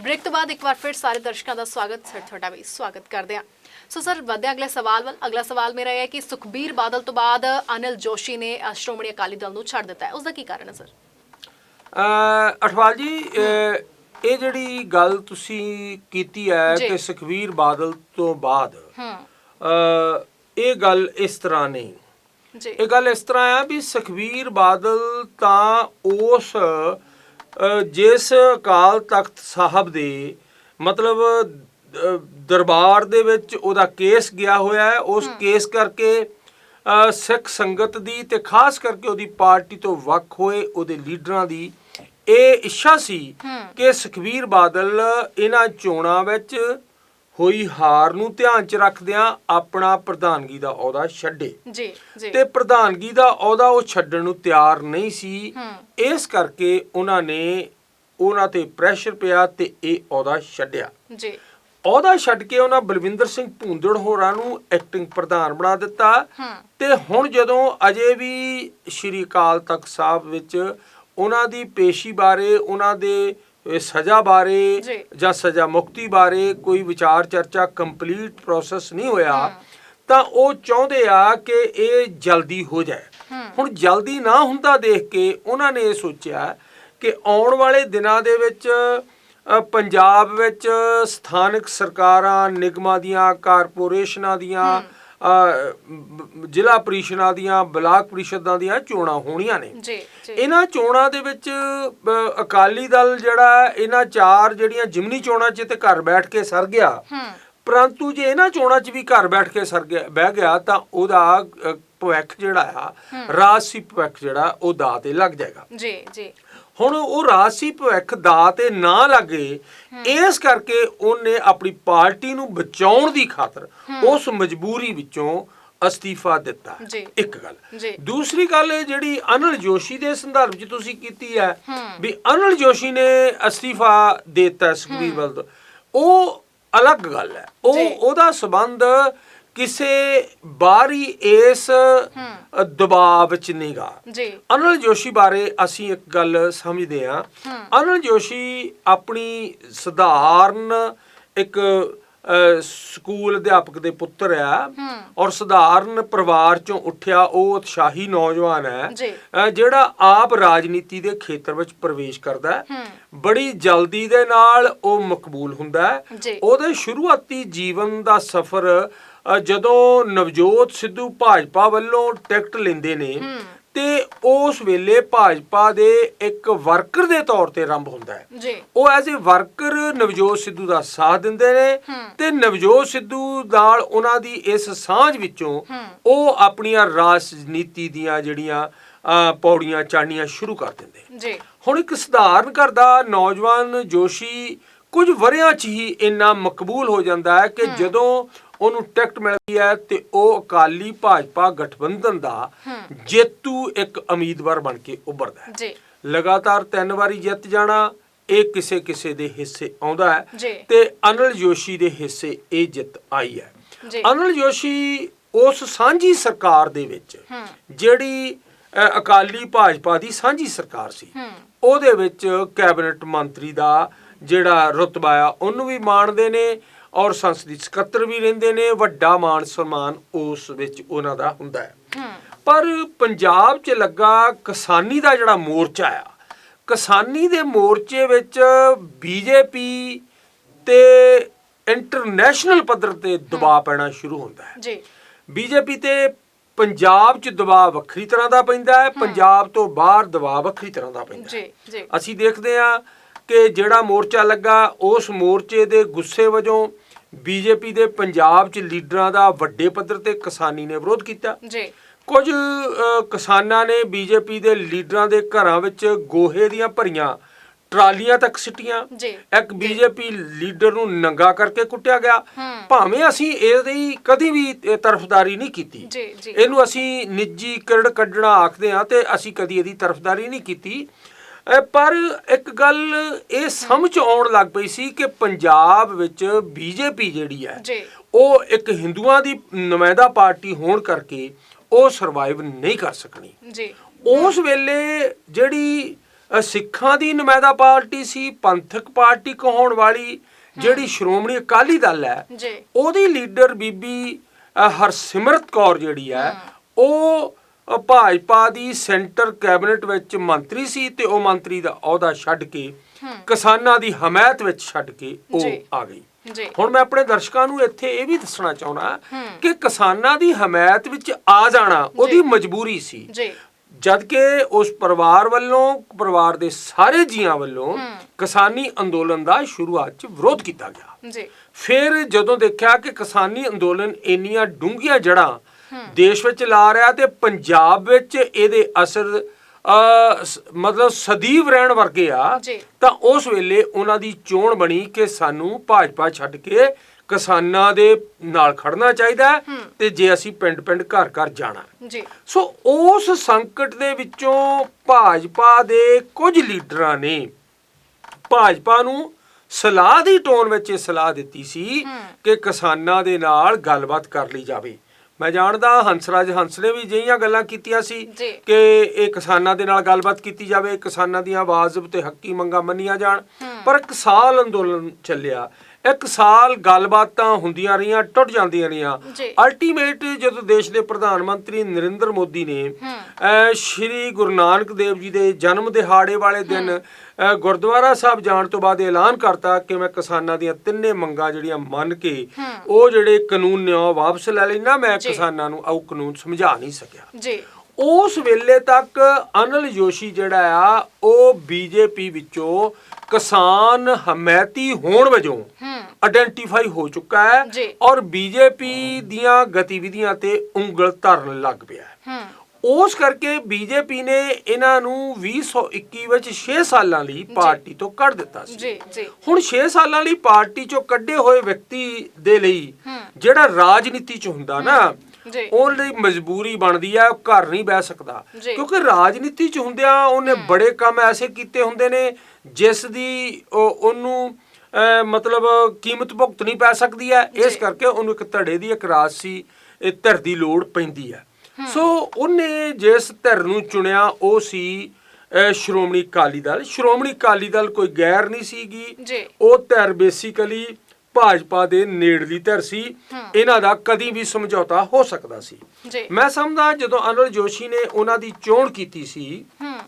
Break ਤੋਂ ਬਾਅਦ ਇੱਕ ਵਾਰ ਫਿਰ ਸਾਰੇ ਦਰਸ਼ਕਾਂ ਦਾ ਸਵਾਗਤ ਸਰ ਤੁਹਾਡਾ ਵੀ ਸਵਾਗਤ ਕਰਦੇ ਹਾਂ। ਸੋ ਸਰ ਵਧਦੇ ਹਾਂ ਅਗਲੇ ਸਵਾਲ ਵੱਲ। ਅਗਲਾ ਸਵਾਲ ਮੇਰਾ ਇਹ ਹੈ ਕਿ ਸੁਖਬੀਰ ਬਾਦਲ ਤੋਂ ਬਾਅਦ ਅਨਿਲ ਜੋਸ਼ੀ ਨੇ ਅ, ਸ਼੍ਰੋਮਣੀ ਅਕਾਲੀ ਦਲ ਨੂੰ ਛੱਡ ਦਿੱਤਾ ਹੈ। ਉਸ ਦਾ ਕੀ ਕਾਰਨ ਹੈ ਸਰ? ਅ, ਅਠਵਾਲ ਜੀ ਅ, ਇਹ ਜਿਹੜੀ ਗੱਲ ਤੁਸੀਂ ਕੀਤੀ ਹੈ ਜੀ। ਕਿ ਸੁਖਵੀਰ ਬਾਦਲ ਤੋਂ ਬਾਅਦ ਹੂੰ। ਅ, ਇਹ ਗੱਲ ਇਸ ਤਰ੍ਹਾਂ ਨਹੀਂ। ਜੀ। ਇਹ ਗੱਲ ਇਸ ਤਰ੍ਹਾਂ ਆ ਵੀ ਸੁਖਵੀਰ ਬਾਦਲ ਤਾਂ ਉਸ ਜਿਸ ਅਕਾਲ ਤਖਤ ਸਾਹਿਬ ਦੇ ਮਤਲਬ ਦਰਬਾਰ ਦੇ ਵਿੱਚ ਉਹਦਾ ਕੇਸ ਗਿਆ ਹੋਇਆ ਹੈ ਉਸ ਕੇਸ ਕਰਕੇ ਸਿੱਖ ਸੰਗਤ ਦੀ ਤੇ ਖਾਸ ਕਰਕੇ ਉਹਦੀ ਪਾਰਟੀ ਤੋਂ ਵੱਖ ਹੋਏ ਉਹਦੇ ਲੀਡਰਾਂ ਦੀ ਇਹ ਇੱਛਾ ਸੀ ਕਿ ਸੁਖਵੀਰ ਬਾਦਲ ਇਹਨਾਂ ਚੋਣਾਂ ਵਿੱਚ ਹੋਈ ਹਾਰ ਨੂੰ ਧਿਆਨ 'ਚ ਰੱਖਦਿਆਂ ਆਪਣਾ ਪ੍ਰਧਾਨਗੀ ਦਾ ਅਹੁਦਾ ਛੱਡੇ। ਜੀ ਜੀ। ਤੇ ਪ੍ਰਧਾਨਗੀ ਦਾ ਅਹੁਦਾ ਉਹ ਛੱਡਣ ਨੂੰ ਤਿਆਰ ਨਹੀਂ ਸੀ। ਇਸ ਕਰਕੇ ਉਹਨਾਂ ਨੇ ਉਹਨਾਂ ਤੇ ਪ੍ਰੈਸ਼ਰ ਪਿਆ ਤੇ ਇਹ ਅਹੁਦਾ ਛੱਡਿਆ। ਜੀ। ਅਹੁਦਾ ਛੱਡ ਕੇ ਉਹਨਾਂ ਬਲਵਿੰਦਰ ਸਿੰਘ ਭੂੰਦੜ ਹੋਰਾਂ ਨੂੰ ਐਕਟਿੰਗ ਪ੍ਰਧਾਨ ਬਣਾ ਦਿੱਤਾ। ਤੇ ਹੁਣ ਜਦੋਂ ਅਜੇ ਵੀ ਸ਼੍ਰੀ ਅਕਾਲ ਤਖਤ ਸਾਹਿਬ ਵਿੱਚ ਉਹਨਾਂ ਦੀ ਪੇਸ਼ੀ ਬਾਰੇ ਉਹਨਾਂ ਦੇ ਅਹ, ਸਜ਼ਾ ਬਾਰੇ ਜੀ। ਸਜ਼ਾ ਮੁਕਤੀ ਬਾਰੇ ਕੋਈ ਵਿਚਾਰ ਚਰਚਾ ਕੰਪਲੀਟ ਪ੍ਰੋਸੈਸ ਨਹੀਂ ਹੋਇਆ ਤਾਂ ਉਹ ਚਾਹੁੰਦੇ ਆ ਕਿ ਇਹ ਜਲਦੀ ਹੋ ਜਾਏ। ਹੁਣ ਜਲਦੀ ਨਾ ਹੁੰਦਾ ਦੇਖ ਕੇ ਉਹਨਾਂ ਨੇ ਇਹ ਸੋਚਿਆ ਕਿ ਆਉਣ ਵਾਲੇ ਦਿਨਾਂ ਦੇ ਵਿੱਚ ਪੰਜਾਬ ਵਿੱਚ ਸਥਾਨਕ ਸਰਕਾਰਾਂ ਨਿਗਮਾਂ ਦੀਆਂ ਕਾਰਪੋਰੇਸ਼ਨਾਂ ਦੀਆਂ ਜ਼ਿਲ੍ਹਾ ਪ੍ਰੀਸ਼ਦਾਂ ਦੀਆਂ ਬਲਾਕ ਪ੍ਰੀਸ਼ਦਾਂ ਦੀਆਂ ਚੋਣਾਂ ਹੋਣੀਆਂ ਨੇ। ਜੀ ਇਹਨਾਂ ਚੋਣਾਂ ਦੇ ਵਿੱਚ ਅਕਾਲੀ ਦਲ ਜਿਹੜਾ ਇਹਨਾਂ ਚਾਰ ਜਿਹੜੀਆਂ ਜਿਮਨੀ ਚੋਣਾਂ 'ਚ ਤੇ ਘਰ ਬੈਠ ਕੇ ਸਰ ਗਿਆ। ਪਰੰਤੂ ਜੇ ਇਹਨਾਂ ਚੋਣਾਂ 'ਚ ਵੀ ਘਰ ਬੈਠ ਕੇ ਸਰ ਗਿਆ ਬਹਿ ਗਿਆ ਤਾਂ ਉਹਦਾ ਭਵਿੱਖ ਜਿਹੜਾ ਆ ਰਾਜਸੀ ਭਵਿੱਖ ਜਿਹੜਾ ਉਹ ਦਾਅ ਤੇ ਲੱਗ ਜਾਏਗਾ। ਜੀ ਜੀ। ਹੁਣ ਉਹ ਰਾਜਸੀ ਭਵਿੱਖ ਦਾਅ ਤੇ ਨਾ ਲੱਗੇ ਇਸ ਕਰਕੇ ਉਹਨੇ ਆਪਣੀ ਪਾਰਟੀ ਨੂੰ ਬਚਾਉਣ ਦੀ ਖਾਤਰ ਉਸ ਮਜਬੂਰੀ ਵਿੱਚੋਂ ਅਸਤੀਫਾ ਦਿੱਤਾ। ਇੱਕ ਗੱਲ। ਦੂਸਰੀ ਗੱਲ ਜਿਹੜੀ ਅਨਿਲ ਜੋਸ਼ੀ ਦੇ ਸੰਦਰਭ 'ਚ ਤੁਸੀਂ ਕੀਤੀ ਹੈ। ਵੀ ਅਨਿਲ ਜੋਸ਼ੀ ਨੇ ਅਸਤੀਫਾ ਦਿੱਤਾ ਸੁਖਬੀਰ ਤੋਂ ਉਹ ਅਲੱਗ ਗੱਲ ਹੈ ਉਹ। ਉਹਦਾ ਸਬੰਧ ਕਿਸੇ ਬਾਹਰੀ ਇਸ ਦਬਾਅ ਵਿੱਚ ਨਹੀਂਗਾ ਜੀ। ਅਨਿਲ ਜੋਸ਼ੀ ਬਾਰੇ ਅਸੀਂ ਇੱਕ ਗੱਲ ਸਮਝਦੇ ਹਾਂ। ਅਨਿਲ ਜੋਸ਼ੀ ਆਪਣੀ ਸਧਾਰਨ ਇੱਕ ਸਕੂਲ ਅਧਿਆਪਕ ਦੇ ਪੁੱਤਰ ਆ ਔਰ ਸਧਾਰਨ ਪਰਿਵਾਰ ਚੋਂ ਉੱਠਿਆ ਉਹ ਉਤਸ਼ਾਹੀ ਨੌਜਵਾਨ ਹੈ ਜਿਹੜਾ ਆਪ ਰਾਜਨੀਤੀ ਦੇ ਖੇਤਰ ਵਿੱਚ ਪ੍ਰਵੇਸ਼ ਕਰਦਾ ਹੈ। ਬੜੀ ਜਲਦੀ ਦੇ ਨਾਲ ਉਹ ਮਕਬੂਲ ਹੁੰਦਾ ਹੈ। ਉਹਦੇ ਸ਼ੁਰੂਆਤੀ ਜੀਵਨ ਦਾ ਸਫ਼ਰ ਜਦੋਂ ਨਵਜੋਤ ਸਿੱਧੂ ਭਾਜਪਾ ਵੱਲੋਂ ਟਿਕਟ ਲੈਂਦੇ ਨੇ ਤੇ ਉਸ ਵੇਲੇ ਭਾਜਪਾ ਦੇ ਇੱਕ ਵਰਕਰ ਦੇ ਤੌਰ ਤੇ ਆਰੰਭ ਹੁੰਦਾ ਹੈ। ਜੀ। ਉਹ as a worker Navjot Sidhu ਦਾ ਸਾਥ ਦਿੰਦੇ ਨੇ ਤੇ ਨਵਜੋਤ ਸਿੱਧੂ ਨਾਲ ਉਹਨਾਂ ਦੀ ਇਸ ਸਾਂਝ ਵਿੱਚੋਂ ਉਹ ਆਪਣੀਆਂ ਰਾਜਨੀਤੀ ਦੀਆਂ ਜਿਹੜੀਆਂ ਪੌੜੀਆਂ ਚਾੜਨੀਆਂ ਸ਼ੁਰੂ ਕਰ ਦਿੰਦੇ ਜੀ। ਹੁਣ ਇੱਕ ਸਧਾਰਨ ਘਰ ਦਾ ਨੌਜਵਾਨ ਜੋਸ਼ੀ ਕੁਝ ਵਰਿਆਂ 'ਚ ਹੀ ਇੰਨਾ ਮਕਬੂਲ ਹੋ ਜਾਂਦਾ ਹੈ ਕਿ ਜਦੋਂ ਉਹਨੂੰ ਟਿਕਟ ਮਿਲਦੀ ਹੈ ਤੇ ਉਹ ਅਕਾਲੀ ਭਾਜਪਾ ਗਠਬੰਧਨ ਦਾ ਜੇਤੂ ਇੱਕ ਉਮੀਦਵਾਰ ਬਣ ਕੇ ਉੱਭਰਦਾ ਹੈ। ਜੀ। ਲਗਾਤਾਰ ਤਿੰਨ ਵਾਰੀ ਜਿੱਤ ਜਾਣਾ ਇਹ ਕਿਸੇ ਕਿਸੇ ਦੇ ਹਿੱਸੇ ਆਉਂਦਾ ਹੈ। ਤੇ ਅਨਿਲ ਜੋਸ਼ੀ ਦੇ ਹਿੱਸੇ ਇਹ ਜਿੱਤ ਆਈ ਹੈ। ਅਨਿਲ ਜੋਸ਼ੀ ਉਸ ਸਾਂਝੀ ਸਰਕਾਰ ਦੇ ਵਿੱਚ ਜਿਹੜੀ ਅਕਾਲੀ ਭਾਜਪਾ ਦੀ ਸਾਂਝੀ ਸਰਕਾਰ ਸੀ। ਉਹਦੇ ਵਿੱਚ ਕੈਬਨਿਟ ਮੰਤਰੀ ਦਾ ਜਿਹੜਾ ਰੁਤਬਾ ਆ ਉਹਨੂੰ ਵੀ ਮਾਣਦੇ ਨੇ। ਔਰ ਸੰਸਦੀ ਸਕੱਤਰ ਵੀ ਰਹਿੰਦੇ ਨੇ ਵੱਡਾ ਮਾਣ ਸਨਮਾਨ ਉਸ ਵਿੱਚ ਉਹਨਾਂ ਦਾ ਹੁੰਦਾ ਹੈ। ਪਰ ਪੰਜਾਬ 'ਚ ਲੱਗਾ ਕਿਸਾਨੀ ਦਾ ਜਿਹੜਾ ਮੋਰਚਾ ਆ ਕਿਸਾਨੀ ਦੇ ਮੋਰਚੇ ਵਿੱਚ ਬੀਜੇਪੀ ਤੇ ਇੰਟਰਨੈਸ਼ਨਲ ਪੱਧਰ ਤੇ ਦਬਾਅ ਪੈਣਾ ਸ਼ੁਰੂ ਹੁੰਦਾ ਹੈ। ਜੀ। ਬੀਜੇਪੀ ਤੇ ਪੰਜਾਬ 'ਚ ਦਬਾਅ ਵੱਖਰੀ ਤਰ੍ਹਾਂ ਦਾ ਪੈਂਦਾ ਹੈ ਪੰਜਾਬ ਤੋਂ ਬਾਹਰ ਦਬਾਅ ਵੱਖਰੀ ਤਰ੍ਹਾਂ ਦਾ ਪੈਂਦਾ ਜੀ ਜੀ। ਅਸੀਂ ਦੇਖਦੇ ਹਾਂ ਕਿ ਜਿਹੜਾ ਮੋਰਚਾ ਲੱਗਾ ਉਸ ਮੋਰਚੇ ਦੇ ਗੁੱਸੇ ਵਜੋਂ ਬੀਜੇਪੀ ਦੇ ਪੰਜਾਬ 'ਚ ਲੀਡਰਾਂ ਦਾ ਵੱਡੇ ਪੱਧਰ ਤੇ ਕਿਸਾਨੀ ਨੇ ਵਿਰੋਧ ਕੀਤਾ। ਜੀ। ਕੁਝ ਕਿਸਾਨਾਂ ਨੇ ਬੀਜੇਪੀ ਦੇ ਲੀਡਰਾਂ ਦੇ ਘਰਾਂ ਵਿੱਚ ਗੋਹੇ ਦੀਆਂ ਭਰੀਆਂ ਟਰਾਲੀਆਂ ਤੱਕ ਸਿੱਟੀਆਂ। ਜੀ। ਇੱਕ ਬੀਜੇਪੀ ਲੀਡਰ ਨੂੰ ਨੰਗਾ ਕਰਕੇ ਕੁੱਟਿਆ ਗਿਆ। ਭਾਵੇਂ ਅਸੀਂ ਇਹਦੀ ਕਦੀ ਵੀ ਤਰਫਦਾਰੀ ਨਹੀਂ ਕੀਤੀ। ਇਹਨੂੰ ਅਸੀਂ ਨਿੱਜੀ ਕਿਰੜ ਕੱਢਣਾ ਆਖਦੇ ਹਾਂ ਤੇ ਅਸੀਂ ਕਦੀ ਇਹਦੀ ਤਰਫਦਾਰੀ ਨਹੀਂ ਕੀਤੀ। ਪਰ ਇੱਕ ਗੱਲ ਇਹ ਸਮਝ ਆਉਣ ਲੱਗ ਪਈ ਸੀ ਕਿ ਪੰਜਾਬ ਵਿੱਚ ਬੀਜੇਪੀ ਜਿਹੜੀ ਹੈ ਉਹ ਇੱਕ ਹਿੰਦੂਆਂ ਦੀ ਨੁਮਾਇੰਦਾ ਪਾਰਟੀ ਹੋਣ ਕਰਕੇ ਉਹ ਸਰਵਾਈਵ ਨਹੀਂ ਕਰ ਸਕਣੀ। ਜੀ। ਉਸ ਵੇਲੇ ਜਿਹੜੀ ਸਿੱਖਾਂ ਦੀ ਨੁਮਾਇੰਦਾ ਪਾਰਟੀ ਸੀ ਪੰਥਕ ਪਾਰਟੀ ਕਹਾਉਣ ਵਾਲੀ ਜਿਹੜੀ ਸ਼੍ਰੋਮਣੀ ਅਕਾਲੀ ਦਲ ਹੈ ਉਹਦੀ ਲੀਡਰ ਬੀਬੀ ਹਰਸਿਮਰਤ ਕੌਰ ਜਿਹੜੀ ਹੈ। ਉਹ ਭਾਜਪਾ ਦੀ ਸੈਂਟਰ ਕੈਬਨਿਟ ਵਿੱਚ ਮੰਤਰੀ ਸੀ ਤੇ ਉਹ ਮੰਤਰੀ ਦਾ ਅਹੁਦਾ ਛੱਡ ਕੇ ਕਿਸਾਨਾਂ ਦੀ ਹਮਾਇਤ ਵਿੱਚ ਛੱਡ ਕੇ ਉਹ। ਆ ਗਈ। ਜੀ। ਹੁਣ ਮੈਂ ਆਪਣੇ ਦਰਸ਼ਕਾਂ ਨੂੰ ਇੱਥੇ ਇਹ ਵੀ ਦੱਸਣਾ ਚਾਹੁੰਦਾ ਕਿ ਕਿਸਾਨਾਂ ਦੀ ਹਮਾਇਤ ਵਿੱਚ ਆ ਜਾਣਾ ਉਹਦੀ ਮਜਬੂਰੀ ਸੀ। ਜੀ। ਜਦ ਕਿ ਉਸ ਪਰਿਵਾਰ ਵੱਲੋਂ ਪਰਿਵਾਰ ਦੇ ਸਾਰੇ ਜੀਆਂ ਵੱਲੋਂ ਕਿਸਾਨੀ ਅੰਦੋਲਨ ਦਾ ਸ਼ੁਰੂਆਤ 'ਚ ਵਿਰੋਧ ਕੀਤਾ ਗਿਆ। ਜੀ। ਫਿਰ ਜਦੋਂ ਦੇਖਿਆ ਕਿ ਕਿਸਾਨੀ ਅੰਦੋਲਨ ਇੰਨੀਆਂ ਡੂੰਘੀਆਂ ਜੜਾਂ ਦੇਸ਼ ਵਿੱਚ ਲਾ ਰਿਹਾ ਤੇ ਪੰਜਾਬ ਵਿੱਚ ਇਹਦੇ ਅਸਰ ਮਤਲਬ ਸਦੀਵ ਰਹਿਣ ਵਰਗੇ ਆ। ਤਾਂ ਉਸ ਵੇਲੇ ਉਹਨਾਂ ਦੀ ਚੋਣ ਬਣੀ ਕਿ ਸਾਨੂੰ ਭਾਜਪਾ ਛੱਡ ਕੇ ਕਿਸਾਨਾਂ ਦੇ ਨਾਲ ਖੜਨਾ ਚਾਹੀਦਾ ਤੇ ਜੇ ਅਸੀਂ ਪਿੰਡ-ਪਿੰਡ ਘਰ-ਘਰ ਜਾਣਾ। ਜੀ। ਸੋ ਉਸ ਸੰਕਟ ਦੇ ਵਿੱਚੋਂ ਭਾਜਪਾ ਦੇ ਕੁਝ ਲੀਡਰਾਂ ਨੇ ਭਾਜਪਾ ਨੂੰ ਸਲਾਹ ਦੀ ਟੋਨ ਵਿੱਚ ਇਹ ਸਲਾਹ ਦਿੱਤੀ ਸੀ ਕਿ ਕਿਸਾਨਾਂ ਦੇ ਨਾਲ ਗੱਲਬਾਤ ਕਰ ਲਈ ਜਾਵੇ। ਮੈਂ ਜਾਣਦਾ ਹੰਸਰਾਜ ਹੰਸ ਨੇ ਵੀ ਜਿਹੀਆਂ ਗੱਲਾਂ ਕੀਤੀਆਂ ਸੀ। ਕਿ ਇਹ ਕਿਸਾਨਾਂ ਦੇ ਨਾਲ ਗੱਲਬਾਤ ਕੀਤੀ ਜਾਵੇ ਕਿਸਾਨਾਂ ਦੀਆਂ ਆਵਾਜ਼ ਤੇ ਹੱਕੀ ਮੰਗਾਂ ਮੰਨੀਆਂ ਜਾਣ। ਪਰ ਇੱਕ ਸਾਲ ਅੰਦੋਲਨ ਚੱਲਿਆ। ਇੱਕ ਸਾਲ ਗੱਲਬਾਤਾਂ ਹੁੰਦੀਆਂ ਰਹੀਆਂ ਟੁੱਟ ਜਾਂਦੀਆਂ ਰਹੀਆਂ। ਅਲਟੀਮੇਟ ਜਦੋਂ ਦੇਸ਼ ਦੇ ਪ੍ਰਧਾਨ ਮੰਤਰੀ ਨਰਿੰਦਰ ਮੋਦੀ ਨੇ ਸ਼੍ਰੀ ਗੁਰੂ ਨਾਨਕ ਦੇਵ ਜੀ ਦੇ ਜਨਮ ਦਿਹਾੜੇ ਵਾਲੇ ਦਿਨ ਗੁਰਦੁਆਰਾ ਸਾਹਿਬ ਜਾਣ ਤੋਂ ਬਾਅਦ ਐਲਾਨ ਕਰਤਾ ਕਿ ਮੈਂ ਕਿਸਾਨਾਂ ਦੀਆਂ ਤਿੰਨੇ ਮੰਗਾਂ ਜਿਹੜੀਆਂ ਮੰਨ ਕੇ ਉਹ ਜਿਹੜੇ ਕਾਨੂੰਨ ਨੇ ਉਹ ਵਾਪਸ ਲੈ ਲੈਣਾ ਮੈਂ। ਕਿਸਾਨਾਂ ਨੂੰ ਉਹ ਕਾਨੂੰਨ ਸਮਝਾ ਨਹੀਂ ਸਕਿਆ। ਜੀ। ਉਸ ਵੇਲੇ ਤੱਕ ਅਨਲ ਜੋਸ਼ੀ ਜਿਹੜਾ ਆ ਉਹ ਬੀਜੇਪੀ ਵਿੱਚੋਂ ਕਿਸਾਨ ਹਮਾਇਤੀ ਹੋਣ ਵਜੋਂ ਆਇਡੈਂਟੀਫਾਈ ਹੋ ਚੁੱਕਾ ਹੈ। ਔਰ ਬੀਜੇਪੀ ਦੀਆਂ ਗਤੀਵਿਧੀਆਂ ਤੇ ਉਂਗਲ ਧਰਨ ਲੱਗ ਪਿਆ ਹੈ। ਉਸ ਕਰਕੇ ਬੀਜੇਪੀ ਨੇ ਇਹਨਾਂ ਨੂੰ 2021 ਵਿੱਚ 6 ਸਾਲਾਂ ਲਈ ਪਾਰਟੀ ਤੋਂ ਕੱਢ ਦਿੱਤਾ ਸੀ। ਜੀ ਜੀ। ਹੁਣ 6 ਸਾਲਾਂ ਲਈ ਪਾਰਟੀ ਚੋਂ ਕੱਢੇ ਹੋਏ ਵਿਅਕਤੀ ਦੇ ਲਈ ਜਿਹੜਾ ਰਾਜਨੀਤੀ ਚ ਹੁੰਦਾ ਨਾ ਉਹ ਲਈ ਮਜਬੂਰੀ ਬਣਦੀ ਹੈ ਉਹ ਘਰ ਨਹੀਂ ਬਹਿ ਸਕਦਾ। ਕਿਉਂਕਿ ਰਾਜਨੀਤੀ ਚ ਹੁੰਦਿਆਂ ਉਹਨੇ ਬੜੇ ਕੰਮ ਐਸੇ ਕੀਤੇ ਹੁੰਦੇ ਨੇ ਜਿਸ ਦੀ ਉਹ- ਉਹਨੂੰ ਮਤਲਬ ਕੀਮਤ ਭੁਗਤਣੀ ਪੈ ਸਕਦੀ ਹੈ। ਇਸ। ਕਰਕੇ ਉਹਨੂੰ ਇੱਕ ਧੜੇ ਦੀ ਇੱਕ ਰਾਜਸੀ ਇਹ ਧਿਰ ਦੀ ਲੋੜ ਪੈਂਦੀ ਹੈ। ਸੋ ਉਹਨੇ ਜਿਸ ਧਿਰ ਨੂੰ ਚੁਣਿਆ ਉਹ ਸੀ ਸ਼੍ਰੋਮਣੀ ਅਕਾਲੀ ਦਲ। ਸ਼੍ਰੋਮਣੀ ਅਕਾਲੀ ਦਲ ਕੋਈ ਗੈਰ ਨਹੀਂ ਸੀਗੀ। ਉਹ ਧਿਰ ਬੇਸਿਕਲੀ ਭਾਜਪਾ ਦੇ ਨੇੜਲੀ ਧਿਰ ਸੀ। ਇਹਨਾਂ ਦਾ ਕਦੀ ਵੀ ਸਮਝੌਤਾ ਹੋ ਸਕਦਾ ਸੀ। ਮੈਂ ਸਮਝਦਾ ਜਦੋਂ ਅਨਿਲ ਜੋਸ਼ੀ ਨੇ ਉਹਨਾਂ ਦੀ ਚੋਣ ਕੀਤੀ ਸੀ ਹੂੰ।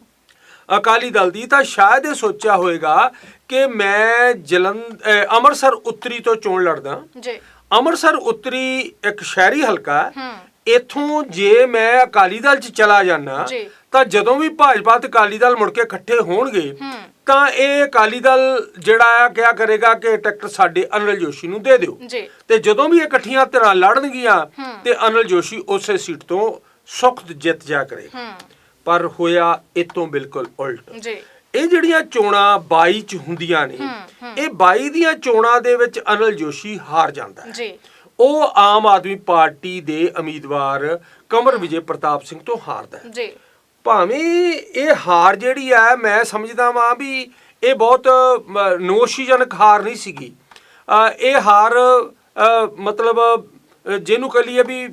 ਅਕਾਲੀ ਦਲ ਦੀ ਤਾਂ ਸ਼ਾਇਦ ਇਹ ਸੋਚਿਆ ਹੋਵੇਗਾ ਕਿ ਮੈਂ ਜਲੰਧ ਅੰਮ੍ਰਿਤਸਰ ਉੱਤਰੀ ਤੋਂ ਚੋਣ ਲੜਦਾ। ਜੀ। ਅੰਮ੍ਰਿਤਸਰ ਉੱਤਰੀ ਇੱਕ ਸ਼ਹਿਰੀ ਹਲਕਾ ਇਥੋਂ ਜੇ ਮੈਂ ਅਕਾਲੀ ਦਲ 'ਚ ਚਲਾ ਜਾਣਾ। ਤਾਂ ਜਦੋਂ ਵੀ ਭਾਜਪਾ ਤੇ ਅਕਾਲੀ ਦਲ ਮੁੜ ਕੇ ਇਕੱਠੇ ਹੋਣਗੇ ਤਾਂ ਇਹ ਅਕਾਲੀ ਦਲ ਜਿਹੜਾ ਆ ਕਿਆ ਕਰੇਗਾ ਕਿ ਟਿਕਟ ਸਾਡੇ ਅਨਿਲ ਜੋਸ਼ੀ ਨੂੰ ਦੇ ਦਿਓ। ਤੇ ਜਦੋਂ ਵੀ ਇਕੱਠੀਆਂ ਧਿਰਾਂ ਲੜਨਗੀਆਂ ਤੇ ਅਨਿਲ ਜੋਸ਼ੀ ਉਸੇ ਸੀਟ ਤੋਂ ਸੁਖਤ ਜਿੱਤ ਜਾ ਕਰੇ। ਹੂੰ। ਪਰ ਹੋਇਆ ਇਤੋਂ ਬਿਲਕੁਲ ਉਲਟ। ਜੀ। ਇਹ ਜਿਹੜੀਆਂ ਚੋਣਾਂ 22 ਚ ਹੁੰਦੀਆਂ ਨੇ ਇਹ 22 ਦੀਆਂ ਚੋਣਾਂ ਦੇ ਵਿੱਚ ਅਨਿਲ ਜੋਸ਼ੀ ਹਾਰ ਜਾਂਦਾ ਹੈ। ਜੀ। ਉਹ ਆਮ ਆਦਮੀ ਪਾਰਟੀ ਦੇ ਉਮੀਦਵਾਰ ਕਮਰ ਵਿਜੇ ਪ੍ਰਤਾਪ ਸਿੰਘ ਤੋਂ ਹਾਰਦਾ ਹੈ। ਜੀ। ਭਾਵੇਂ ਇਹ ਹਾਰ ਜਿਹੜੀ ਹੈ ਮੈਂ ਸਮਝਦਾ ਵਾਂ ਵੀ ਇਹ ਬਹੁਤ ਨੋਸ਼ੀਜਨਕ ਹਾਰ ਨਹੀਂ ਸੀਗੀ। ਇਹ ਹਾਰ ਮਤਲਬ ਜਿਹਨੂੰ ਕਹ ਲਈਏ ਵੀ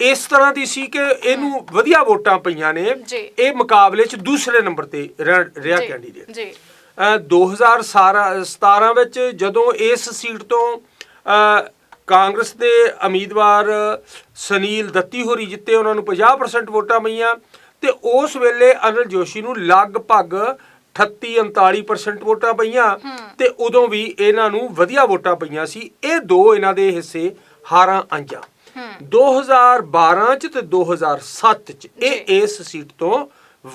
ਇਸ ਤਰ੍ਹਾਂ ਦੀ ਸੀ ਕਿ ਇਹਨੂੰ ਵਧੀਆ ਵੋਟਾਂ ਪਈਆਂ ਨੇ। ਇਹ ਮੁਕਾਬਲੇ 'ਚ ਦੂਸਰੇ ਨੰਬਰ ਤੇ ਰਹਿ- ਕੈਂਡੀਡੇਟ ਜੀ। ਅ, 2017 ਵਿੱਚ ਜਦੋਂ ਇਸ ਸੀਟ ਤੋਂ ਕਾਂਗਰਸ ਦੇ ਉਮੀਦਵਾਰ ਸੁਨੀਲ ਦੱਤੀ ਹੋਰੀ ਜਿੱਤੇ ਉਹਨਾਂ ਨੂੰ 50% ਵੋਟਾਂ ਪਈਆਂ ਤੇ ਉਸ ਵੇਲੇ ਅਨਿਲ ਜੋਸ਼ੀ ਨੂੰ ਲਗਭਗ 38 39% ਵੋਟਾਂ ਪਈਆਂ ਤੇ ਉਦੋਂ ਵੀ ਇਹਨਾਂ ਨੂੰ ਵਧੀਆ ਵੋਟਾਂ ਪਈਆਂ ਸੀ। ਇਹ ਦੋ ਇਹਨਾਂ ਦੇ ਹਿੱਸੇ ਹਾਰਾਂ ਆਈਆਂ। 2012 ਚ ਤੇ 2007 ਚ ਇਹ ਇਸ ਸੀਟ ਤੋਂ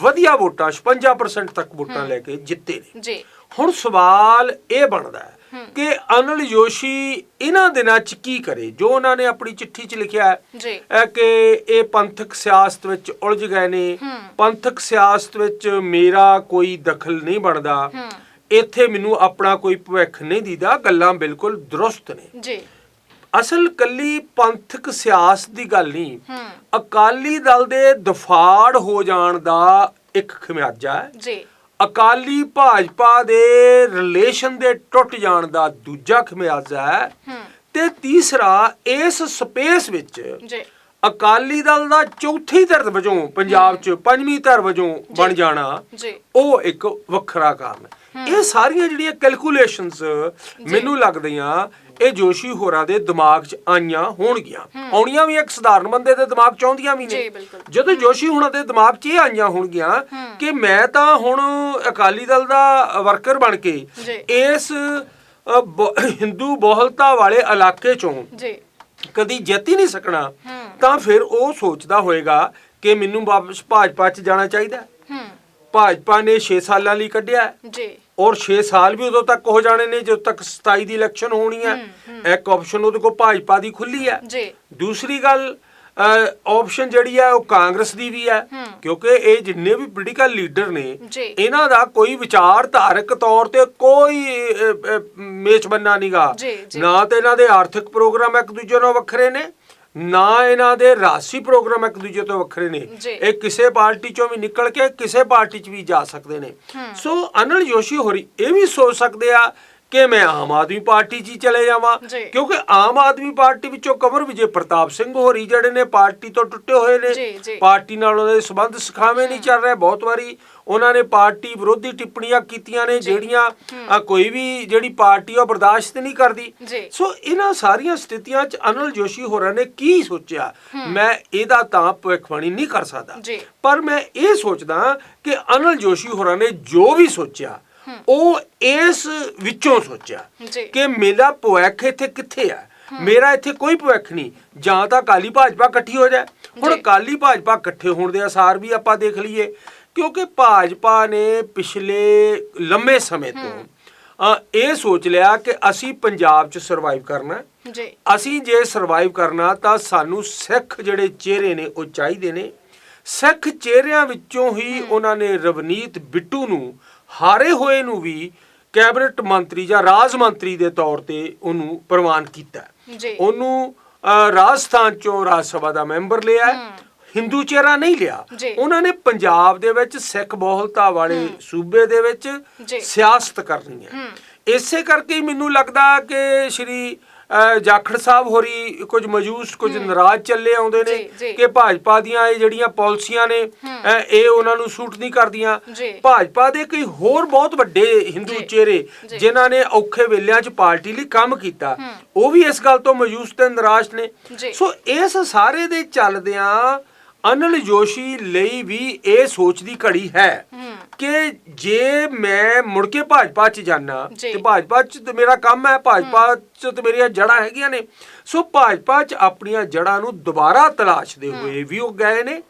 ਵਧੀਆ ਵੋਟਾਂ 56% ਤੱਕ ਵੋਟਾਂ ਲੈ ਕੇ ਜਿੱਤੇ ਨੇ। ਜੀ। ਹੁਣ ਸਵਾਲ ਇਹ ਬਣਦਾ ਹੈ ਕਿ ਅਨਿਲ ਜੋਸ਼ੀ ਇਹਨਾਂ ਦਿਨਾਂ ਚ ਕੀ ਕਰੇ? ਜੋ ਉਹਨਾਂ ਨੇ ਆਪਣੀ ਚਿੱਠੀ ਚ ਲਿਖਿਆ ਹੈ ਕਿ ਇਹ ਪੰਥਕ ਸਿਆਸਤ ਵਿੱਚ ਉਲਝ ਗਏ ਨੇ। ਪੰਥਕ ਸਿਆਸਤ ਵਿੱਚ ਮੇਰਾ ਕੋਈ ਦਖਲ ਨਹੀਂ ਬਣਦਾ। ਇੱਥੇ ਮੈਨੂੰ ਆਪਣਾ ਕੋਈ ਭਵਿੱਖ ਨਹੀਂ ਦੀਦਾ। ਗੱਲਾਂ ਬਿਲਕੁਲ ਦਰੁਸਤ ਨੇ। ਜੀ। ਅਸਲ ਕੱਲੀ ਪੰਥਕ ਸਿਆਸਤ ਦੀ ਗੱਲ ਨਹੀਂ। ਅਕਾਲੀ ਦਲ ਦੇ ਦਫਾੜ ਹੋ ਜਾਣ ਦਾ ਇੱਕ ਖਮਿਆਜਾ ਹੈ। ਜੀ। ਅਕਾਲੀ ਭਾਜਪਾ ਦੇ ਰਿਲੇਸ਼ਨ ਦੇ ਟੁੱਟ ਜਾਣ ਦਾ ਦੂਜਾ ਖਮਿਆਜ਼ਾ ਹੂੰ। ਤੇ ਤੀਸਰਾ ਇਸ ਸਪੇਸ ਵਿੱਚ ਜੀ। ਅਕਾਲੀ ਦਲ ਦਾ ਚੌਥੀ ਧਿਰ ਵਜੋਂ ਪੰਜਾਬ 'ਚ ਪੰਜਵੀਂ ਧਿਰ ਵਜੋਂ ਬਣ ਜਾਣਾ ਜੀ। ਉਹ ਇੱਕ ਵੱਖਰਾ ਕਾਰਨ ਹੈ। ਇਹ ਸਾਰੀਆਂ ਜਿਹੜੀਆਂ ਕੈਲਕੂਲੇਸ਼ਨਸ ਮੈਨੂੰ ਲੱਗਦੀਆਂ ਇਹ ਜੋਸ਼ੀ ਹੋਰਾਂ ਦੇ ਦਿਮਾਗ 'ਚ ਆਈਆਂ ਹੋਣਗੀਆਂ। ਆਉਣੀਆਂ ਵੀ ਇੱਕ ਸਧਾਰਨ ਬੰਦੇ ਦੇ ਦਿਮਾਗ 'ਚ ਆਉਂਦੀਆਂ ਵੀ ਨੇ। ਜਦੋਂ ਜੋਸ਼ੀ ਹੋਰਾਂ ਦੇ ਦਿਮਾਗ 'ਚ ਇਹ ਆਈਆਂ ਹੋਣਗੀਆਂ ਕਿ ਮੈਂ ਤਾਂ ਹੁਣ ਅਕਾਲੀ ਦਲ ਦਾ ਵਰਕਰ ਬਣ ਕੇ। ਇਸ ਹਿੰਦੂ ਬਹੁਲਤਾ ਵਾਲੇ ਇਲਾਕੇ 'ਚੋਂ ਜੀ। ਕਦੀ ਜਿੱਤ ਹੀ ਨਹੀਂ ਸਕਣਾ ਤਾਂ ਫਿਰ ਉਹ ਸੋਚਦਾ ਹੋਏਗਾ ਕਿ ਮੈਨੂੰ ਵਾਪਸ ਭਾਜਪਾ 'ਚ ਜਾਣਾ ਚਾਹੀਦਾ ਹੈ। ਹੂੰ। ਭਾਜਪਾ ਨੇ 6 ਸਾਲਾਂ ਲਈ ਕੱਢਿਆ ਜੀ। ਔਰ 6 ਸਾਲ ਵੀ ਉਦੋਂ ਤੱਕ ਹੋ ਜਾਣੇ ਨੇ ਜਦੋਂ ਤੱਕ 27 ਦੀ ਇਲੈਕਸ਼ਨ ਹੋਣੀ ਹੈ। ਇੱਕ ਆਪਸ਼ਨ ਉਹਦੇ ਕੋਲ ਭਾਜਪਾ ਦੀ ਖੁੱਲੀ ਹੈ। ਜੀ। ਦੂਸਰੀ ਗੱਲ ਆਪਸ਼ਨ ਜਿਹੜੀ ਹੈ ਉਹ ਕਾਂਗਰਸ ਦੀ ਵੀ ਹੈ ਕਿਉਂਕਿ ਇਹ ਜਿੰਨੇ ਵੀ ਪੋਲੀਟੀਕਲ ਲੀਡਰ ਨੇ। ਇਹਨਾਂ ਦਾ ਕੋਈ ਵਿਚਾਰਧਾਰਕ ਤੌਰ ਤੇ ਕੋਈ ਅ, ਅ, ਮੇਚ ਬੰਨਾ ਨਹੀਂਗਾ। ਨਾ ਤੇ ਇਹਨਾਂ ਦੇ ਆਰਥਿਕ ਪ੍ਰੋਗਰਾਮ ਇੱਕ ਦੂਜੇ ਨਾਲੋਂ ਵੱਖਰੇ ਨੇ ਨਾ ਇਹਨਾਂ ਦੇ ਰਾਸ਼ੀ ਪ੍ਰੋਗਰਾਮ ਇੱਕ ਦੂਜੇ ਤੋਂ ਵੱਖਰੇ ਨੇ। ਇਹ ਕਿਸੇ ਪਾਰਟੀ ਚੋਂ ਵੀ ਨਿਕਲ ਕੇ ਕਿਸੇ ਪਾਰਟੀ 'ਚ ਵੀ ਜਾ ਸਕਦੇ ਨੇ ਸੋ ਅਨਲ ਜੋਸ਼ੀ ਹੋਰੀ ਇਹ ਵੀ ਸੋਚ ਸਕਦੇ ਆ ਕਿ ਮੈਂ ਆਮ ਆਦਮੀ ਪਾਰਟੀ 'ਚ ਹੀ ਚਲੇ ਜਾਵਾਂ। ਕਿਉਂਕਿ ਆਮ ਆਦਮੀ ਪਾਰਟੀ ਵਿੱਚੋਂ ਕਮਰ ਵਿਜੇ ਪ੍ਰਤਾਪ ਸਿੰਘ ਹੋਰੀ ਜਿਹੜੇ ਨੇ ਪਾਰਟੀ ਤੋਂ ਟੁੱਟੇ ਹੋਏ ਨੇ। ਪਾਰਟੀ ਨਾਲ ਉਹਨਾਂ ਦੇ ਸੰਬੰਧ ਸਿਖਾਵੇਂ ਨਹੀਂ ਚੱਲ ਰਹੇ। ਬਹੁਤ ਵਾਰੀ ਉਹਨਾਂ ਨੇ ਪਾਰਟੀ ਵਿਰੋਧੀ ਟਿੱਪਣੀਆਂ ਕੀਤੀਆਂ ਨੇ ਜਿਹੜੀਆਂ ਕੋਈ ਵੀ ਜਿਹੜੀ ਪਾਰਟੀ ਉਹ ਬਰਦਾਸ਼ਤ ਨਹੀਂ ਕਰਦੀ। ਸੋ ਇਹਨਾਂ ਸਾਰੀਆਂ ਸਥਿਤੀਆਂ 'ਚ ਅਨਲ ਜੋਸ਼ੀ ਹੋਰਾਂ ਨੇ ਕੀ ਸੋਚਿਆ? ਮੈਂ ਇਹਦਾ ਤਾਂ ਭਵਿੱਖਬਾਣੀ ਨਹੀਂ ਕਰ ਸਕਦਾ। ਪਰ ਮੈਂ ਇਹ ਸੋਚਦਾ ਕਿ ਅਨਲ ਜੋਸ਼ੀ ਹੋਰਾਂ ਨੇ ਜੋ ਵੀ ਸੋਚਿਆ ਉਹ ਇਸ ਵਿੱਚੋਂ ਸੋਚਿਆ। ਕਿ ਮੇਰਾ ਭਵਿੱਖ ਇੱਥੇ ਕਿੱਥੇ ਹੈ। ਮੇਰਾ ਇੱਥੇ ਕੋਈ ਭਵਿੱਖ ਨਹੀਂ। ਜਾਂ ਤਾਂ ਕਾਲੀ ਭਾਜਪਾ ਇਕੱਠੀ ਹੋ ਜਾਏ। ਹੁਣ। ਕਾਲੀ ਭਾਜਪਾ ਇਕੱਠੇ ਹੋਣ ਦੇ ਅਸਾਰ ਵੀ ਆਪਾਂ ਦੇਖ ਲਈਏ। ਕਿਉਂਕਿ ਭਾਜਪਾ ਨੇ ਪਿਛਲੇ ਲੰਮੇ ਸਮੇਂ ਤੋਂ ਇਹ ਸੋਚ ਲਿਆ ਕਿ ਅਸੀਂ ਪੰਜਾਬ 'ਚ ਸਰਵਾਈਵ ਕਰਨਾ। ਜੀ। ਅਸੀਂ ਜੇ ਸਰਵਾਈਵ ਕਰਨਾ ਤਾਂ ਸਾਨੂੰ ਸਿੱਖ ਜਿਹੜੇ ਚਿਹਰੇ ਨੇ ਉਹ ਚਾਹੀਦੇ ਨੇ। ਸਿੱਖ ਚਿਹਰਿਆਂ ਵਿੱਚੋਂ ਹੀ। ਉਹਨਾਂ ਨੇ ਰਵਨੀਤ ਬਿੱਟੂ ਨੂੰ ਹਾਰੇ ਹੋਏ ਨੂੰ ਵੀ ਕੈਬਨਿਟ ਮੰਤਰੀ ਜਾਂ ਰਾਜ ਮੰਤਰੀ ਦੇ ਤੌਰ ਤੇ ਉਹਨੂੰ ਪ੍ਰਵਾਨ ਕੀਤਾ ਜੀ। ਉਹਨੂੰ ਰਾਜਸਥਾਨ ਚੋਂ ਰਾਜ ਸਭਾ ਦਾ ਮੈਂਬਰ ਲਿਆ। ਹਿੰਦੂ ਚਿਹਰਾ ਨਹੀਂ ਲਿਆ। ਉਹਨਾਂ ਨੇ ਪੰਜਾਬ ਦੇ ਵਿੱਚ ਸਿੱਖ ਬਹੁਲਤਾ ਵਾਲੇ ਸੂਬੇ ਦੇ ਵਿੱਚ। ਸਿਆਸਤ ਕਰਨੀ ਹੈ ਇਸੇ ਕਰਕੇ ਮੈਨੂੰ ਲੱਗਦਾ ਕਿ ਸ਼੍ਰੀ ਜਾਖੜ ਸਾਹਿਬ ਹੋਰੀ ਕੁਝ ਮਜੂਸ ਕੁਝ ਨਾਰਾਜ਼ ਚੱਲੇ ਆਉਂਦੇ ਨੇ। ਕਿ ਭਾਜਪਾ ਦੀਆਂ ਇਹ ਜਿਹੜੀਆਂ ਪਾਲਿਸੀਆਂ ਨੇ ਇਹ ਉਹਨਾਂ ਨੂੰ ਸੂਟ ਨਹੀਂ ਕਰਦੀਆਂ। ਭਾਜਪਾ ਦੇ ਕਈ ਹੋਰ ਬਹੁਤ ਵੱਡੇ ਹਿੰਦੂ ਚਿਹਰੇ। ਜਿਨ੍ਹਾਂ ਨੇ ਔਖੇ ਵੇਲਿਆਂ 'ਚ ਪਾਰਟੀ ਲਈ ਕੰਮ ਕੀਤਾ ਉਹ ਵੀ ਇਸ ਗੱਲ ਤੋਂ ਮਜੂਸ ਤੇ ਨਾਰਾਜ਼ ਨੇ। ਸੋ ਇਸ ਸਾਰੇ ਦੇ ਚੱਲਦਿਆਂ ਅਨਲ ਜੋਸ਼ੀ ਲਈ ਵੀ ਇਹ ਸੋਚ ਦੀ ਘੜੀ ਹੈ ਕਿ ਜੇ ਮੈਂ ਮੁੜ ਕੇ ਭਾਜਪਾ 'ਚ ਜਾਣਾ। ਤੇ ਭਾਜਪਾ 'ਚ ਤੇ ਮੇਰਾ ਕੰਮ ਹੈ ਭਾਜਪਾ 'ਚ ਤੇ ਮੇਰੀਆਂ ਜੜ੍ਹਾਂ ਹੈਗੀਆਂ ਨੇ। ਸੋ ਭਾਜਪਾ 'ਚ ਆਪਣੀਆਂ ਜੜ੍ਹਾਂ ਨੂੰ ਦੁਬਾਰਾ ਤਲਾਸ਼ਦੇ ਹੋਏ ਵੀ ਉਹ ਗਏ ਨੇ।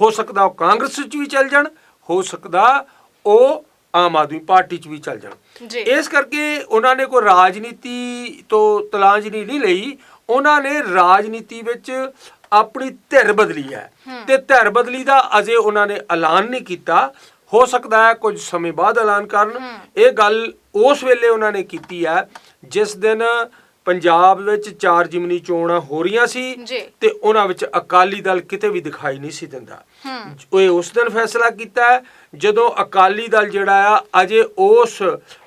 ਹੋ ਸਕਦਾ ਉਹ ਕਾਂਗਰਸ 'ਚ ਵੀ ਚੱਲ ਜਾਣ ਹੋ ਸਕਦਾ ਉਹ ਆਮ ਆਦਮੀ ਪਾਰਟੀ 'ਚ ਵੀ ਚੱਲ ਜਾਣ। ਇਸ ਕਰਕੇ ਉਹਨਾਂ ਨੇ ਕੋਈ ਰਾਜਨੀਤੀ ਤੋਂ ਤਲਾਂਜਨੀ ਨਹੀਂ ਲਈ। ਉਹਨਾਂ ਨੇ ਰਾਜਨੀਤੀ ਵਿੱਚ ਆਪਣੀ ਧਿਰ ਬਦਲੀ ਹੈ। ਤੇ ਧਿਰ ਬਦਲੀ ਦਾ ਅਜੇ ਉਹਨਾਂ ਨੇ ਐਲਾਨ ਨਹੀਂ ਕੀਤਾ। ਹੋ ਸਕਦਾ ਹੈ ਕੁਝ ਸਮੇਂ ਬਾਅਦ ਐਲਾਨ ਕਰਨ। ਇਹ ਗੱਲ ਉਸ ਵੇਲੇ ਉਹਨਾਂ ਨੇ ਕੀਤੀ ਹੈ ਜਿਸ ਦਿਨ ਪੰਜਾਬ ਵਿੱਚ ਚਾਰ ਜਿਮਨੀ ਚੋਣਾਂ ਹੋ ਰਹੀਆਂ ਸੀ। ਤੇ ਉਹਨਾਂ ਵਿੱਚ ਅਕਾਲੀ ਦਲ ਕਿਤੇ ਵੀ ਦਿਖਾਈ ਨਹੀਂ ਸੀ ਦਿੰਦਾ। ਉਹ ਉਸ ਦਿਨ ਫੈਸਲਾ ਕੀਤਾ ਜਦੋਂ ਅਕਾਲੀ ਦਲ ਜਿਹੜਾ ਆ ਅਜੇ ਉਸ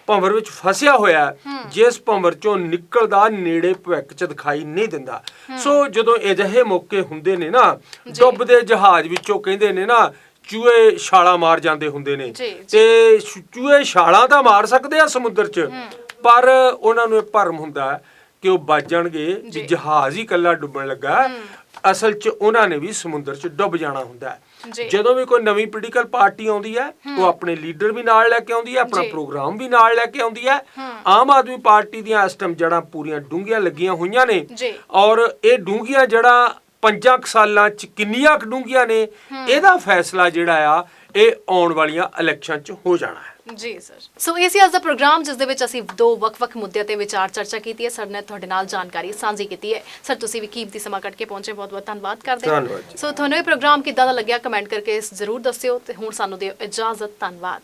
ਭੰਵਰ ਵਿੱਚ ਫਸਿਆ ਹੋਇਆ ਜਿਸ ਭੰਵਰ ਚੋਂ ਨਿਕਲਦਾ ਨੇੜੇ ਭਵਿੱਖ ਚ ਦਿਖਾਈ ਨਹੀਂ ਦਿੰਦਾ। ਸੋ ਜਦੋਂ ਅਜਿਹੇ ਮੌਕੇ ਹੁੰਦੇ ਨੇ ਨਾ ਡੁੱਬਦੇ ਜਹਾਜ਼ ਵਿੱਚੋਂ ਕਹਿੰਦੇ ਨੇ ਨਾ ਚੂਹੇ ਛਾਲਾ ਮਾਰ ਜਾਂਦੇ ਹੁੰਦੇ ਨੇ। ਤੇ ਚੂਹੇ ਛਾਲਾਂ ਤਾਂ ਮਾਰ ਸਕਦੇ ਆ ਸਮੁੰਦਰ 'ਚ ਪਰ ਉਹਨਾਂ ਨੂੰ ਇਹ ਭਰਮ ਹੁੰਦਾ ਕਿ ਉਹ ਬਚ ਜਾਣਗੇ ਵੀ ਜੀ। ਜਹਾਜ਼ ਹੀ ਇਕੱਲਾ ਡੁੱਬਣ ਲੱਗਾ। ਅਸਲ 'ਚ ਉਹਨਾਂ ਨੇ ਵੀ ਸਮੁੰਦਰ 'ਚ ਡੁੱਬ ਜਾਣਾ ਹੁੰਦਾ। ਜਦੋਂ ਵੀ ਕੋਈ ਨਵੀਂ ਪੋਲੀਟੀਕਲ ਪਾਰਟੀ ਆਉਂਦੀ ਹੈ ਉਹ ਆਪਣੇ ਲੀਡਰ ਵੀ ਨਾਲ ਲੈ ਕੇ ਆਉਂਦੀ ਹੈ ਆਪਣਾ। ਪ੍ਰੋਗਰਾਮ ਵੀ ਨਾਲ ਲੈ ਕੇ ਆਉਂਦੀ ਹੈ ਆਮ ਆਦਮੀ ਪਾਰਟੀ ਦੀਆਂ ਇਸ ਟਾਈਮ ਜੜਾਂ ਪੂਰੀਆਂ ਡੂੰਘੀਆਂ ਲੱਗੀਆਂ ਹੋਈਆਂ ਨੇ। ਔਰ ਇਹ ਡੂੰਘੀਆਂ ਜੜਾਂ ਪੰਜਾਂ ਕੁ ਸਾਲਾਂ 'ਚ ਕਿੰਨੀਆਂ ਡੂੰਘੀਆਂ ਨੇ ਇਹਦਾ ਫੈਸਲਾ ਜਿਹੜਾ ਆ ਇਹ ਆਉਣ ਵਾਲੀਆਂ ਇਲੈਕਸ਼ਨ 'ਚ ਹੋ ਜਾਣਾ ਹੈ। ਜੀ ਸਰ ਸੋ ਇਹ ਸੀ ਅੱਜ ਦਾ ਪ੍ਰੋਗਰਾਮ ਜਿਸ ਦੇ ਵਿੱਚ ਅਸੀਂ ਦੋ ਵੱਖ-ਵੱਖ ਮੁੱਦਿਆਂ ਤੇ ਵਿਚਾਰ ਚਰਚਾ ਕੀਤੀ ਹੈ। ਸਰ ਨੇ ਤੁਹਾਡੇ ਨਾਲ ਜਾਣਕਾਰੀ ਸਾਂਝੀ ਕੀਤੀ ਹੈ। ਸਰ ਤੁਸੀਂ ਵੀ ਕੀਮਤੀ ਸਮਾਂ ਕੱਢ ਕੇ ਪਹੁੰਚੇ। ਬਹੁਤ-ਬਹੁਤ ਧੰਨਵਾਦ ਕਰਦੇ ਹਾਂ। ਸੋ ਤੁਹਾਨੂੰ ਇਹ ਪ੍ਰੋਗਰਾਮ ਕਿੱਦਾਂ ਦਾ ਲੱਗਿਆ? ਕਮੈਂਟ ਕਰਕੇ ਜ਼ਰੂਰ ਦੱਸਿਓ ਤੇ ਹੁਣ ਸਾਨੂੰ ਦਿਓ ਇਜਾਜ਼ਤ। ਧੰਨਵਾਦ।